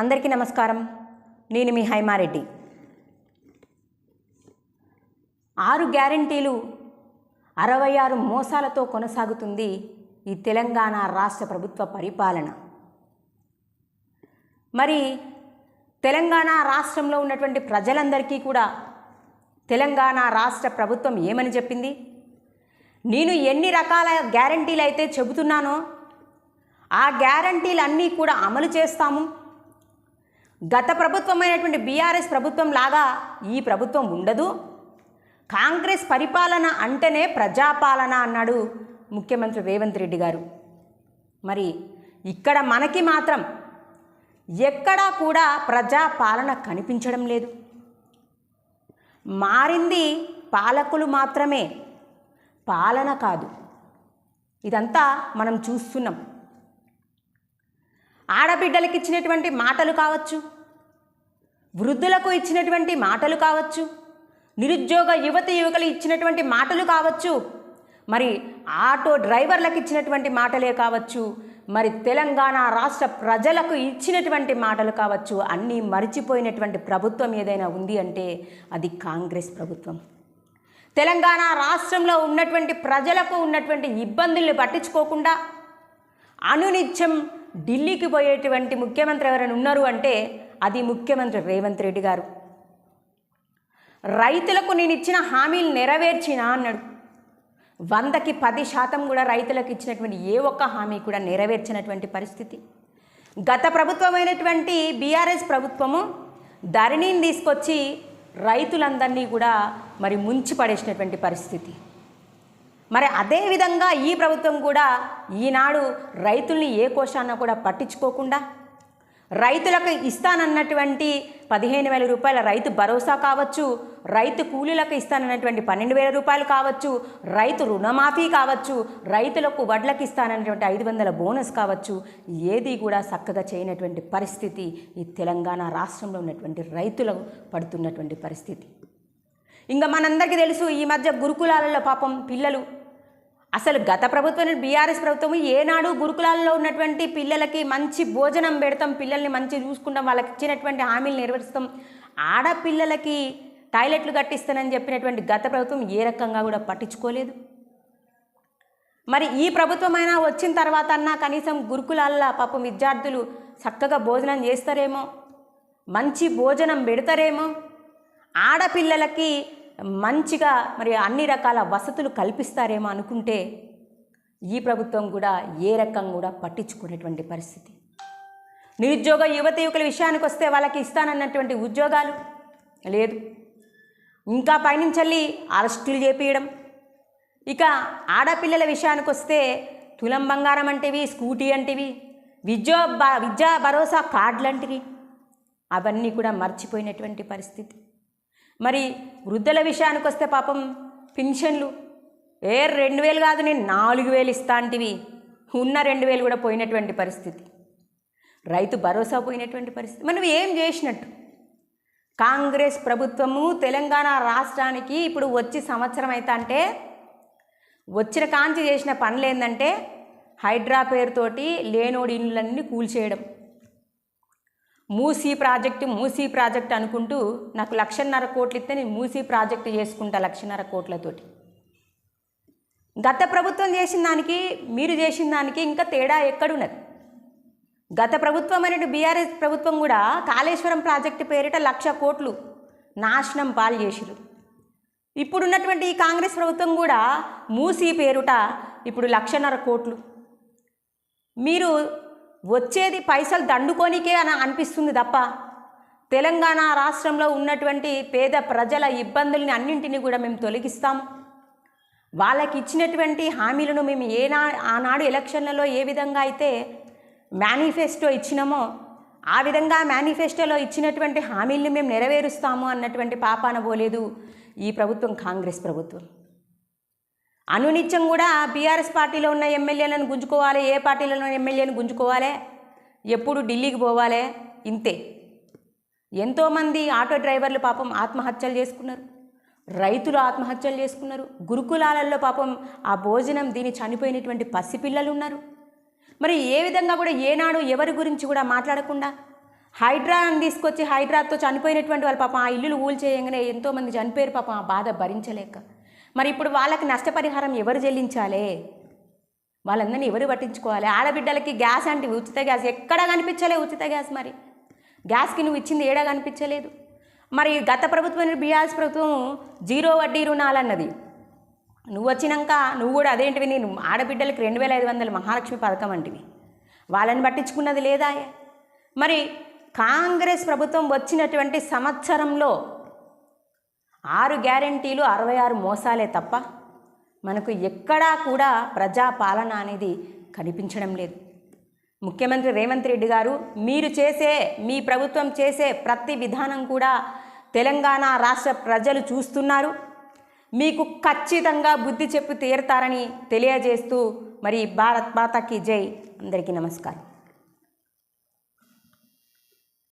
అందరికీ నమస్కారం. నేను మీ హైమారెడ్డి. ఆరు గ్యారంటీలు అరవై ఆరు మోసాలతో కొనసాగుతుంది ఈ తెలంగాణ రాష్ట్ర ప్రభుత్వ పరిపాలన. మరి తెలంగాణ రాష్ట్రంలో ఉన్నటువంటి ప్రజలందరికీ కూడా తెలంగాణ రాష్ట్ర ప్రభుత్వం ఏమని చెప్పింది? నేను ఎన్ని రకాల గ్యారంటీలు అయితే చెబుతున్నానో ఆ గ్యారంటీలన్నీ కూడా అమలు చేస్తాము. గత ప్రభుత్వమైనటువంటి బీఆర్ఎస్ ప్రభుత్వం లాగా ఈ ప్రభుత్వం ఉండదు. కాంగ్రెస్ పరిపాలన అంటేనే ప్రజాపాలన అన్నాడు ముఖ్యమంత్రి రేవంత్ రెడ్డి గారు. మరి ఇక్కడ మనకి మాత్రం ఎక్కడా కూడా ప్రజాపాలన కనిపించడం లేదు. మారింది పాలకులు మాత్రమే పాలన కాదు. ఇదంతా మనం చూస్తున్నాం. ఆడబిడ్డలకు ఇచ్చినటువంటి మాటలు కావచ్చు వృద్ధులకు ఇచ్చినటువంటి మాటలు కావచ్చు నిరుద్యోగ యువతి యువకులు ఇచ్చినటువంటి మాటలు కావచ్చు మరి ఆటో డ్రైవర్లకు ఇచ్చినటువంటి మాటలే కావచ్చు మరి తెలంగాణ రాష్ట్ర ప్రజలకు ఇచ్చినటువంటి మాటలు కావచ్చు అన్నీ మరిచిపోయినటువంటి ప్రభుత్వం ఏదైనా ఉంది అంటే అది కాంగ్రెస్ ప్రభుత్వం. తెలంగాణ రాష్ట్రంలో ఉన్నటువంటి ప్రజలకు ఉన్నటువంటి ఇబ్బందుల్ని పట్టించుకోకుండా అనునిత్యం ఢిల్లీకి పోయేటువంటి ముఖ్యమంత్రి ఎవరైనా ఉన్నారు అంటే అది ముఖ్యమంత్రి రేవంత్ రెడ్డి గారు. రైతులకు నేను ఇచ్చిన హామీలు నెరవేర్చినా అన్నాడు. వందకి పది శాతం కూడా రైతులకు ఇచ్చినటువంటి ఏ ఒక్క హామీ కూడా నెరవేర్చినటువంటి పరిస్థితి. గత ప్రభుత్వమైనటువంటి బీఆర్ఎస్ ప్రభుత్వము ధరణిని తీసుకొచ్చి రైతులందరినీ కూడా మరి ముంచి పడేసినటువంటి పరిస్థితి. మరి అదేవిధంగా ఈ ప్రభుత్వం కూడా ఈనాడు రైతుల్ని ఏ కోశాన్న కూడా పట్టించుకోకుండా రైతులకు ఇస్తానన్నటువంటి పదిహేను వేల రూపాయల రైతు భరోసా కావచ్చు రైతు కూలీలకు ఇస్తానన్నటువంటి పన్నెండు వేల రూపాయలు కావచ్చు రైతు రుణమాఫీ కావచ్చు రైతులకు వడ్లకు ఇస్తానన్నటువంటి ఐదు వందల బోనస్ కావచ్చు ఏది కూడా చక్కగా చేయనటువంటి పరిస్థితి ఈ తెలంగాణ రాష్ట్రంలో ఉన్నటువంటి రైతులకు పడుతున్నటువంటి పరిస్థితి. ఇంకా మనందరికీ తెలుసు ఈ మధ్య గురుకులాలలో పాపం పిల్లలు అసలు గత ప్రభుత్వం బీఆర్ఎస్ ప్రభుత్వం ఏనాడు గురుకులాల్లో ఉన్నటువంటి పిల్లలకి మంచి భోజనం పెడతాం పిల్లల్ని మంచి చూసుకుంటాం వాళ్ళకి ఇచ్చినటువంటి హామీలు నెరవేరుస్తాం. ఆడపిల్లలకి టాయిలెట్లు కట్టిస్తానని చెప్పినటువంటి గత ప్రభుత్వం ఏ రకంగా కూడా పట్టించుకోలేదు. మరి ఈ ప్రభుత్వమైనా వచ్చిన తర్వాత అన్నా కనీసం గురుకులాల్లో పాపం విద్యార్థులు చక్కగా భోజనం చేస్తారేమో మంచి భోజనం పెడతారేమో ఆడపిల్లలకి మంచిగా మరి అన్ని రకాల వసతులు కల్పిస్తారేమో అనుకుంటే ఈ ప్రభుత్వం కూడా ఏ రకం కూడా పట్టించుకునేటువంటి పరిస్థితి. నిరుద్యోగ యువత యువకుల విషయానికి వస్తే వాళ్ళకి ఇస్తానన్నటువంటి ఉద్యోగాలు లేదు. ఇంకా పైనుంచెల్లి అరెస్టులు చేపించడం ఇక ఆడపిల్లల విషయానికి వస్తే తులం బంగారం అంటేవి స్కూటీ అంటేవి విద్యా విద్యా భరోసా కార్డులంటివి అవన్నీ కూడా మర్చిపోయినటువంటి పరిస్థితి. మరి వృద్ధుల విషయానికి వస్తే పాపం పింఛన్లు. ఏ రెండు వేలు కాదు నేను నాలుగు వేలు ఇస్తాంటివి ఉన్న రెండు వేలు కూడా పోయినటువంటి పరిస్థితి. రైతు భరోసా పోయినటువంటి పరిస్థితి. మనం ఏం చేసినట్టు? కాంగ్రెస్ ప్రభుత్వము తెలంగాణ రాష్ట్రానికి ఇప్పుడు వచ్చి సంవత్సరం అయితే అంటే వచ్చిన కాంచి చేసిన పనులు ఏంటంటే హైడ్రా పేరుతోటి లేనోడి ఇళ్ళన్నీ కూల్చేయడం. మూసీ ప్రాజెక్టు మూసీ ప్రాజెక్ట్ అనుకుంటూ నాకు లక్షన్నర కోట్లు ఇస్తే నేను మూసీ ప్రాజెక్టు చేసుకుంటా లక్షన్నర కోట్లతోటి. గత ప్రభుత్వం చేసిన దానికి మీరు చేసిన దానికి ఇంకా తేడా ఎక్కడున్నది? గత ప్రభుత్వం అనేది బీఆర్ఎస్ ప్రభుత్వం కూడా కాళేశ్వరం ప్రాజెక్టు పేరిట లక్ష కోట్లు నాశనం పాలు చేసిరు ఇప్పుడున్నటువంటి ఈ కాంగ్రెస్ ప్రభుత్వం కూడా మూసీ పేరుట ఇప్పుడు లక్షన్నర కోట్లు. మీరు వచ్చేది పైసలు దండుకోనికే అని అనిపిస్తుంది తప్ప తెలంగాణ రాష్ట్రంలో ఉన్నటువంటి పేద ప్రజల ఇబ్బందుల్ని అన్నింటినీ కూడా మేము తొలగిస్తాం వాళ్ళకి ఇచ్చినటువంటి హామీలను మేము ఏనా ఆనాడు ఎలక్షన్లలో ఏ విధంగా అయితే మేనిఫెస్టో ఇచ్చినామో ఆ విధంగా మేనిఫెస్టోలో ఇచ్చినటువంటి హామీల్ని మేము నెరవేరుస్తాము అన్నటువంటి పాపాన పోలేదు ఈ ప్రభుత్వం కాంగ్రెస్ ప్రభుత్వం. అనునిత్యం కూడా బీఆర్ఎస్ పార్టీలో ఉన్న ఎమ్మెల్యేలను గుంజుకోవాలి ఏ పార్టీలో ఉన్న ఎమ్మెల్యేలను గుంజుకోవాలి. ఎప్పుడు ఢిల్లీకి పోవాలి ఇంతే. ఎంతోమంది ఆటో డ్రైవర్లు పాపం ఆత్మహత్యలు చేసుకున్నారు. రైతులు ఆత్మహత్యలు చేసుకున్నారు. గురుకులాలలో పాపం ఆ భోజనం దీని చనిపోయినటువంటి పసిపిల్లలు ఉన్నారు. మరి ఏ విధంగా కూడా ఏనాడు ఎవరి గురించి కూడా మాట్లాడకుండా హైడ్రాని తీసుకొచ్చి హైడ్రాతో చనిపోయినటువంటి వాళ్ళు పాపం ఆ ఇల్లులు ఊలు చేయగానే ఎంతోమంది చనిపోయారు పాపం ఆ బాధ భరించలేక. మరి ఇప్పుడు వాళ్ళకి నష్టపరిహారం ఎవరు చెల్లించాలి? వాళ్ళందరినీ ఎవరు పట్టించుకోవాలి? ఆడబిడ్డలకి గ్యాస్ అంటే ఉచిత గ్యాస్. ఎక్కడా కనిపించలే ఉచిత గ్యాస్ మరి? గ్యాస్కి నువ్వు ఇచ్చింది ఏడా కనిపించలేదు? మరి గత ప్రభుత్వం బీఆర్ఎస్ ప్రభుత్వం జీరో వడ్డీ రుణాలన్నది. నువ్వు వచ్చినాక నువ్వు కూడా అదేంటివి? నేను ఆడబిడ్డలకి రెండు వేల ఐదు వందల మహాలక్ష్మి పథకం అంటివి. వాళ్ళని పట్టించుకున్నది లేదా? మరి కాంగ్రెస్ ప్రభుత్వం వచ్చినటువంటి సంవత్సరంలో ఆరు గ్యారంటీలు అరవై ఆరు మోసాలే తప్ప మనకు ఎక్కడా కూడా ప్రజాపాలన అనేది కనిపించడం లేదు. ముఖ్యమంత్రి రేవంత్ రెడ్డి గారు మీరు చేసే మీ ప్రభుత్వం చేసే ప్రతి విధానం కూడా తెలంగాణ రాష్ట్ర ప్రజలు చూస్తున్నారు. మీకు ఖచ్చితంగా బుద్ధి చెప్పి తీరుతారని తెలియజేస్తూ మరి భారత్ మాతకి జై. అందరికీ నమస్కారం.